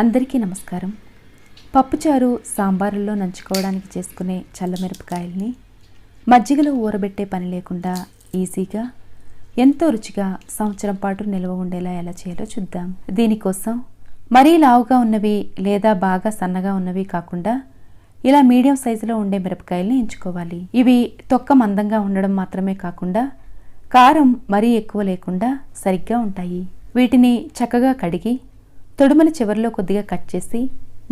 అందరికీ నమస్కారం. పప్పుచారు సాంబారుల్లో నంచుకోవడానికి చేసుకునే చల్లమిరపకాయల్ని మజ్జిగలో ఊరబెట్టే పని లేకుండా ఈజీగా ఎంతో రుచిగా సంవత్సరం పాటు నిల్వ ఉండేలా ఎలా చేయాలో చూద్దాం. దీనికోసం మరీ లావుగా ఉన్నవి లేదా బాగా సన్నగా ఉన్నవి కాకుండా ఇలా మీడియం సైజులో ఉండే మిరపకాయల్ని ఎంచుకోవాలి. ఇవి తొక్క మందంగా ఉండడం మాత్రమే కాకుండా కారం మరీ ఎక్కువ లేకుండా సరిగ్గా ఉంటాయి. వీటిని చక్కగా కడిగి తొడుమల చివరిలో కొద్దిగా కట్ చేసి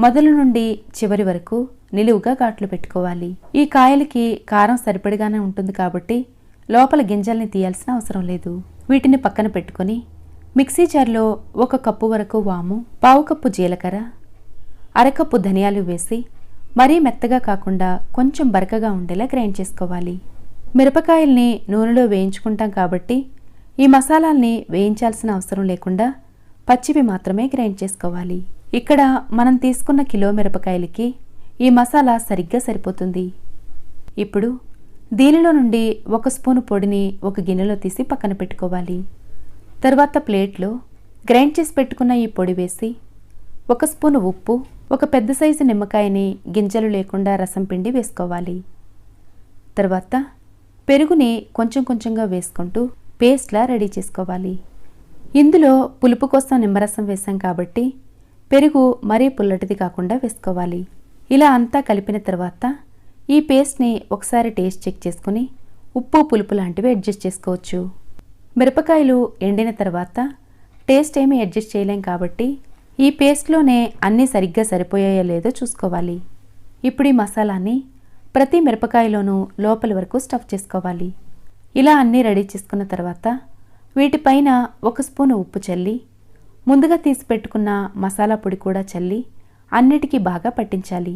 మొదలు నుండి చివరి వరకు నిలువుగా ఘాట్లు పెట్టుకోవాలి. ఈ కాయలకి కారం సరిపడిగానే ఉంటుంది కాబట్టి లోపల గింజల్ని తీయాల్సిన అవసరం లేదు. వీటిని పక్కన పెట్టుకొని మిక్సీ జార్లో ఒక కప్పు వరకు వాము పావు కప్పు జీలకర్ర అరకప్పు ధనియాలు వేసి మరీ మెత్తగా కాకుండా కొంచెం బరకగా ఉండేలా గ్రైండ్ చేసుకోవాలి. మిరపకాయల్ని నూనెలో వేయించుకుంటాం కాబట్టి ఈ మసాలాల్ని వేయించాల్సిన అవసరం లేకుండా పచ్చివి మాత్రమే గ్రైండ్ చేసుకోవాలి. ఇక్కడ మనం తీసుకున్న కిలో మిరపకాయలకి ఈ మసాలా సరిగ్గా సరిపోతుంది. ఇప్పుడు దీనిలో నుండి ఒక స్పూను పొడిని ఒక గిన్నెలో తీసి పక్కన పెట్టుకోవాలి. తర్వాత ప్లేట్లో గ్రైండ్ చేసి పెట్టుకున్న ఈ పొడి వేసి ఒక స్పూను ఉప్పు ఒక పెద్ద సైజు నిమ్మకాయని గింజలు లేకుండా రసం పిండి వేసుకోవాలి. తర్వాత పెరుగుని కొంచెం కొంచెంగా వేసుకుంటూ పేస్ట్లా రెడీ చేసుకోవాలి. ఇందులో పులుపు కోసం నిమ్మరసం వేసాం కాబట్టి పెరుగు మరీ పుల్లటిది కాకుండా వేసుకోవాలి. ఇలా అంతా కలిపిన తర్వాత ఈ పేస్ట్ని ఒకసారి టేస్ట్ చెక్ చేసుకుని ఉప్పు పులుపు లాంటివి అడ్జస్ట్ చేసుకోవచ్చు. మిరపకాయలు ఎండిన తర్వాత టేస్ట్ ఏమీ అడ్జస్ట్ చేయలేం కాబట్టి ఈ పేస్ట్లోనే అన్నీ సరిగ్గా సరిపోయాయో లేదో చూసుకోవాలి. ఇప్పుడు ఈ మసాలాని ప్రతి మిరపకాయలోనూ లోపల వరకు స్టఫ్ చేసుకోవాలి. ఇలా అన్నీ రెడీ చేసుకున్న తర్వాత వీటిపైన ఒక స్పూను ఉప్పు చల్లి ముందుగా తీసి పెట్టుకున్న మసాలా పొడి కూడా చల్లి అన్నిటికీ బాగా పట్టించాలి.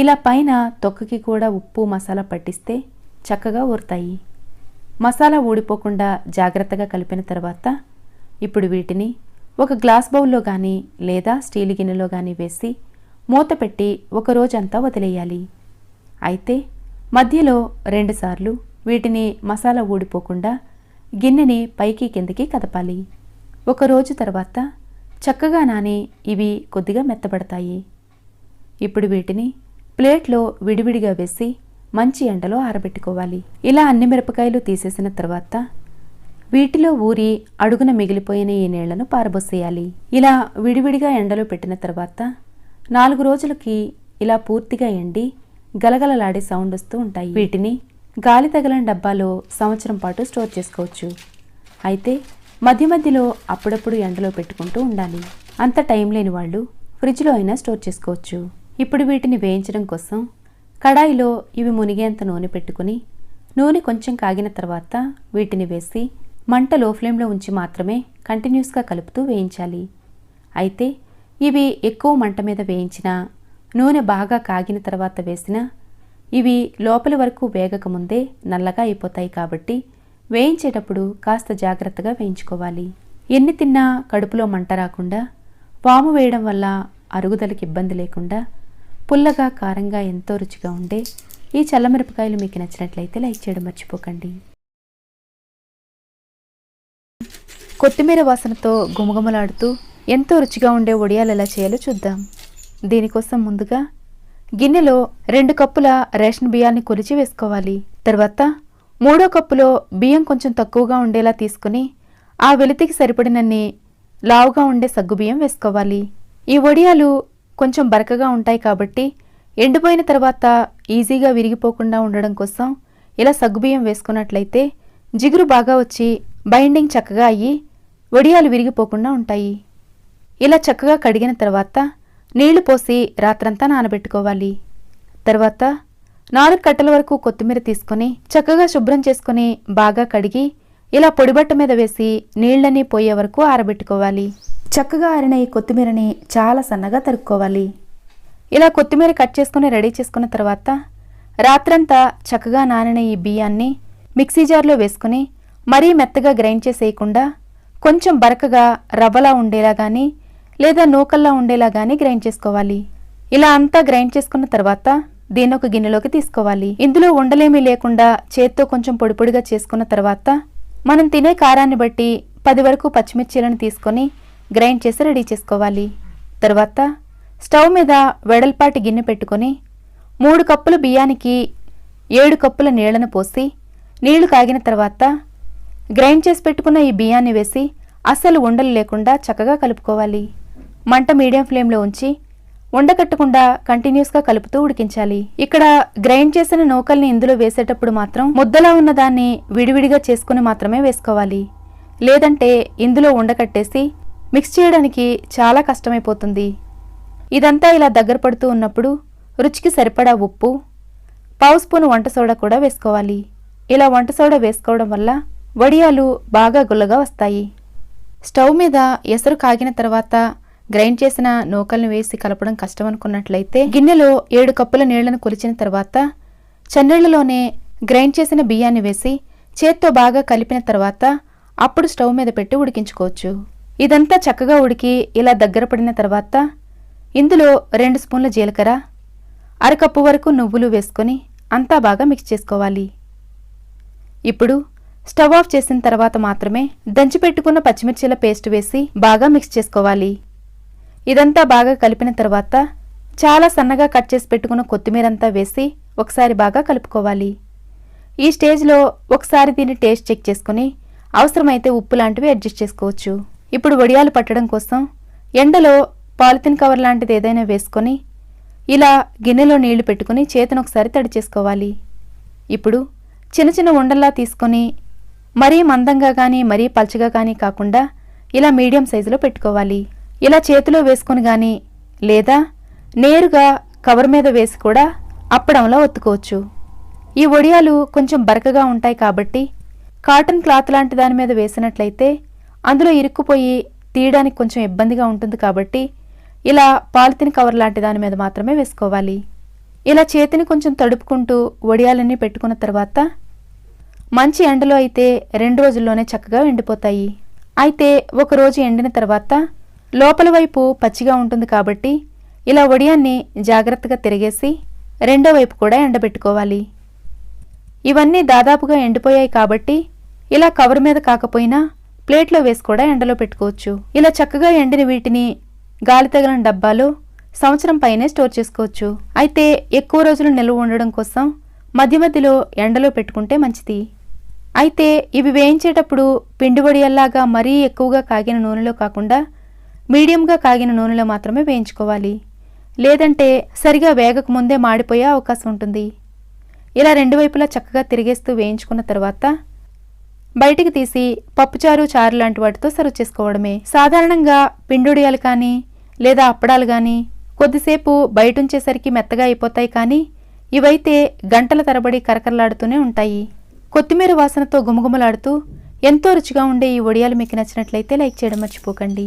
ఇలా పైన తొక్కకి కూడా ఉప్పు మసాలా పట్టిస్తే చక్కగా ఊరుతాయి. మసాలా ఊడిపోకుండా జాగ్రత్తగా కలిపిన తర్వాత ఇప్పుడు వీటిని ఒక గ్లాస్ బౌల్లో కానీ లేదా స్టీల్ గిన్నెలో కానీ వేసి మూత పెట్టి ఒక రోజంతా వదిలేయాలి. అయితే మధ్యలో రెండుసార్లు వీటిని మసాలా ఊడిపోకుండా గిన్నెని పైకి కిందకి కదపాలి. ఒక రోజు తర్వాత చక్కగా నాని ఇవి కొద్దిగా మెత్తబడతాయి. ఇప్పుడు వీటిని ప్లేట్లో విడివిడిగా వేసి మంచి ఎండలో ఆరబెట్టుకోవాలి. ఇలా అన్ని మిరపకాయలు తీసేసిన తర్వాత వీటిలో ఊరి అడుగున మిగిలిపోయిన ఈ నీళ్ళను పారబోసేయాలి. ఇలా విడివిడిగా ఎండలో పెట్టిన తర్వాత నాలుగు రోజులకి ఇలా పూర్తిగా ఎండి గలగలలాడే సౌండ్ వస్తూ ఉంటాయి. వీటిని గాలి తగలని డబ్బాలో సంవత్సరం పాటు స్టోర్ చేసుకోవచ్చు. అయితే మధ్య మధ్యలో అప్పుడప్పుడు ఎండలో పెట్టుకుంటూ ఉండాలి. అంత టైం లేని వాళ్ళు ఫ్రిడ్జ్లో అయినా స్టోర్ చేసుకోవచ్చు. ఇప్పుడు వీటిని వేయించడం కోసం కడాయిలో ఇవి మునిగేంత నూనె పెట్టుకుని నూనె కొంచెం కాగిన తర్వాత వీటిని వేసి మంట లో ఫ్లేమ్లో ఉంచి మాత్రమే కంటిన్యూస్గా కలుపుతూ వేయించాలి. అయితే ఇవి ఎక్కువ మంట మీద వేయించినా నూనె బాగా కాగిన తర్వాత వేసినా ఇవి లోపలి వరకు వేగకముందే నల్లగా అయిపోతాయి కాబట్టి వేయించేటప్పుడు కాస్త జాగ్రత్తగా వేయించుకోవాలి. ఎన్ని తిన్నా కడుపులో మంట రాకుండా పాము వేయడం వల్ల అరుగుదలకి ఇబ్బంది లేకుండా పుల్లగా కారంగా ఎంతో రుచిగా ఉండే ఈ చల్లమిరపకాయలు మీకు నచ్చినట్లయితే లైక్ చేయడం మర్చిపోకండి. కొత్తిమీర వాసనతో గుమగుమలాడుతూ ఎంతో రుచిగా ఉండే వడియాలు ఎలా చేయాలో చూద్దాం. దీనికోసం ముందుగా గిన్నెలో రెండు కప్పుల రేషన్ బియ్యాన్ని కొలిచి వేసుకోవాలి. తర్వాత మూడో కప్పులో బియ్యం కొంచెం తక్కువగా ఉండేలా తీసుకుని ఆ వెలితికి సరిపడినన్ని లావుగా ఉండే సగ్గుబియ్యం వేసుకోవాలి. ఈ వడియాలు కొంచెం బరకగా ఉంటాయి కాబట్టి ఎండిపోయిన తర్వాత ఈజీగా విరిగిపోకుండా ఉండడం కోసం ఇలా సగ్గుబియ్యం వేసుకున్నట్లయితే జిగురు బాగా వచ్చి బైండింగ్ చక్కగా అయ్యి వడియాలు విరిగిపోకుండా ఉంటాయి. ఇలా చక్కగా కడిగిన తర్వాత నీళ్ళు పోసి రాత్రంతా నానబెట్టుకోవాలి. తర్వాత నాలుగు కట్టల వరకు కొత్తిమీర తీసుకొని చక్కగా శుభ్రం చేసుకొని బాగా కడిగి ఇలా పొడిబట్ట మీద వేసి నీళ్ళని పోయే వరకు ఆరబెట్టుకోవాలి. చక్కగా ఆరిన ఈ కొత్తిమీరని చాలా సన్నగా తరుక్కోవాలి. ఇలా కొత్తిమీర కట్ చేసుకుని రెడీ చేసుకున్న తర్వాత రాత్రంతా చక్కగా నానిన ఈ బియ్యాన్ని మిక్సీ జార్లో వేసుకుని మరీ మెత్తగా గ్రైండ్ చేసేయకుండా కొంచెం బరకగా రవ్వలా ఉండేలా కానీ లేదా నూకల్లా ఉండేలా గానీ గ్రైండ్ చేసుకోవాలి. ఇలా అంతా గ్రైండ్ చేసుకున్న తర్వాత దీన్ని ఒక గిన్నెలోకి తీసుకోవాలి. ఇందులో ఉండలేమీ లేకుండా చేత్తో కొంచెం పొడిపొడిగా చేసుకున్న తర్వాత మనం తినే కారాన్ని బట్టి పది వరకు పచ్చిమిర్చీలను తీసుకొని గ్రైండ్ చేసి రెడీ చేసుకోవాలి. తర్వాత స్టవ్ మీద వెడల్పాటి గిన్నె పెట్టుకొని మూడు కప్పుల బియ్యానికి ఏడు కప్పుల నీళ్ళను పోసి నీళ్ళు కాగిన తర్వాత గ్రైండ్ చేసి పెట్టుకున్న ఈ బియ్యాన్ని వేసి అస్సలు ఉండలు లేకుండా చక్కగా కలుపుకోవాలి. మంట మీడియం ఫ్లేమ్లో ఉంచి ఉండకట్టకుండా కంటిన్యూస్గా కలుపుతూ ఉడికించాలి. ఇక్కడ గ్రైండ్ చేసిన నూకల్ని ఇందులో వేసేటప్పుడు మాత్రం ముద్దలా ఉన్న దాన్ని విడివిడిగా చేసుకుని మాత్రమే వేసుకోవాలి. లేదంటే ఇందులో ఉండకట్టేసి మిక్స్ చేయడానికి చాలా కష్టమైపోతుంది. ఇదంతా ఇలా దగ్గర పడుతూ ఉన్నప్పుడు రుచికి సరిపడా ఉప్పు పావు స్పూన్ వంట సోడా కూడా వేసుకోవాలి. ఇలా వంట సోడా వేసుకోవడం వల్ల వడియాలు బాగా గుల్లగా వస్తాయి. స్టవ్ మీద ఎసరు కాగిన తర్వాత గ్రైండ్ చేసిన నూకల్ని వేసి కలపడం కష్టం అనుకున్నట్లయితే గిన్నెలో ఏడు కప్పుల నీళ్ళను కొలిచిన తర్వాత చన్నీళ్ళలోనే గ్రైండ్ చేసిన బియ్యాన్ని వేసి చేత్తో బాగా కలిపిన తర్వాత అప్పుడు స్టవ్ మీద పెట్టి ఉడికించుకోవచ్చు. ఇదంతా చక్కగా ఉడికి ఇలా దగ్గర పడిన తర్వాత ఇందులో రెండు స్పూన్ల జీలకర్ర అరకప్పు వరకు నువ్వులు వేసుకొని అంతా బాగా మిక్స్ చేసుకోవాలి. ఇప్పుడు స్టవ్ ఆఫ్ చేసిన తర్వాత మాత్రమే దంచి పెట్టుకున్న పేస్ట్ వేసి బాగా మిక్స్ చేసుకోవాలి. ఇదంతా బాగా కలిపిన తర్వాత చాలా సన్నగా కట్ చేసి పెట్టుకున్న కొత్తిమీర అంతా వేసి ఒకసారి బాగా కలుపుకోవాలి. ఈ స్టేజ్లో ఒకసారి దీన్ని టేస్ట్ చెక్ చేసుకుని అవసరమైతే ఉప్పు లాంటివి అడ్జస్ట్ చేసుకోవచ్చు. ఇప్పుడు వడియాలు పట్టడం కోసం ఎండలో పాలిథిన్ కవర్ లాంటిది ఏదైనా వేసుకొని ఇలా గిన్నెలో నీళ్ళు పెట్టుకుని చేతిని ఒకసారి తడి చేసుకోవాలి. ఇప్పుడు చిన్న చిన్న ఉండల్లా తీసుకొని మరీ మందంగా కానీ మరీ పల్చగా కానీ కాకుండా ఇలా మీడియం సైజులో పెట్టుకోవాలి. ఇలా చేతిలో వేసుకొని కానీ లేదా నేరుగా కవర్ మీద వేసి కూడా అప్పడంలో ఒత్తుకోవచ్చు. ఈ వడియాలు కొంచెం బరకగా ఉంటాయి కాబట్టి కాటన్ క్లాత్ లాంటి దాని మీద వేసినట్లయితే అందులో ఇరుక్కుపోయి తీయడానికి కొంచెం ఇబ్బందిగా ఉంటుంది కాబట్టి ఇలా పాలిథిన్ కవర్ లాంటి దాని మీద మాత్రమే వేసుకోవాలి. ఇలా చేతిని కొంచెం తడుపుకుంటూ వడియాలన్నీ పెట్టుకున్న తర్వాత మంచి ఎండలో అయితే రెండు రోజుల్లోనే చక్కగా ఎండిపోతాయి. అయితే ఒకరోజు ఎండిన తర్వాత లోపల వైపు పచ్చిగా ఉంటుంది కాబట్టి ఇలా వడియాన్ని జాగ్రత్తగా తిరిగేసి రెండో వైపు కూడా ఎండబెట్టుకోవాలి. ఇవన్నీ దాదాపుగా ఎండిపోయాయి కాబట్టి ఇలా కవర్ మీద కాకపోయినా ప్లేట్లో వేసి కూడా ఎండలో పెట్టుకోవచ్చు. ఇలా చక్కగా ఎండిన వీటిని గాలి తగిలిన డబ్బాలో సంవత్సరం పైనే స్టోర్ చేసుకోవచ్చు. అయితే ఎక్కువ రోజులు నిల్వ ఉండడం కోసం మధ్య మధ్యలో ఎండలో పెట్టుకుంటే మంచిది. అయితే ఇవి వేయించేటప్పుడు పిండి వడియల్లాగా మరీ ఎక్కువగా కాగిన నూనెలో కాకుండా మీడియంగా కాగిన నూనెలో మాత్రమే వేయించుకోవాలి. లేదంటే సరిగా వేగకు ముందే మాడిపోయే అవకాశం ఉంటుంది. ఇలా రెండు వైపులా చక్కగా తిరిగేస్తూ వేయించుకున్న తర్వాత బయటికి తీసి పప్పుచారు చారు లాంటి వాటితో సర్వ్ చేసుకోవడమే. సాధారణంగా పిండుడియాలు కానీ లేదా అప్పడాలు కానీ కొద్దిసేపు బయట ఉంచేసరికి మెత్తగా అయిపోతాయి కానీ ఇవైతే గంటల తరబడి కరకరలాడుతూనే ఉంటాయి. కొత్తిమీర వాసనతో గుమగుమలాడుతూ ఎంతో రుచిగా ఉండే ఈ ఒడియాలు మీకు నచ్చినట్లయితే లైక్ చేయడం మర్చిపోకండి.